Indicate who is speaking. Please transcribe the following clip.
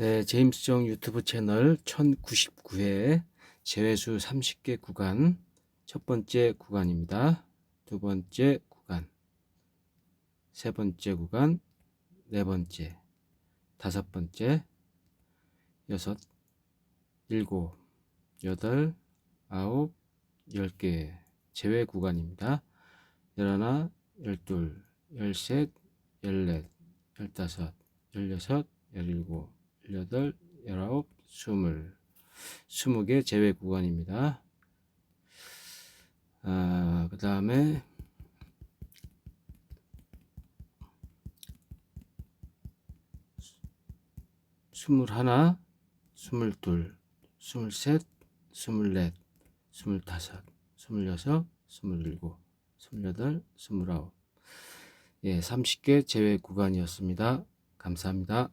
Speaker 1: 네, 제임스 정 유튜브 채널 1099회 제외수 30개 구간. 첫 번째 구간입니다. 두 번째 구간, 세 번째 구간, 네 번째, 다섯 번째, 여섯, 일곱, 여덟, 아홉, 열 개 제외 구간입니다. 열하나, 열둘, 열셋, 열넷, 열다섯, 열여섯, 열일곱, 열여덟, 열아홉, 스물, 스무 개 제외 구간입니다. 아, 그 다음에 스물하나, 스물둘, 스물셋, 스물넷, 스물다섯, 스물여섯, 스물일곱, 스물여덟, 스물아홉 예, 30개 제외 구간이었습니다. 감사합니다.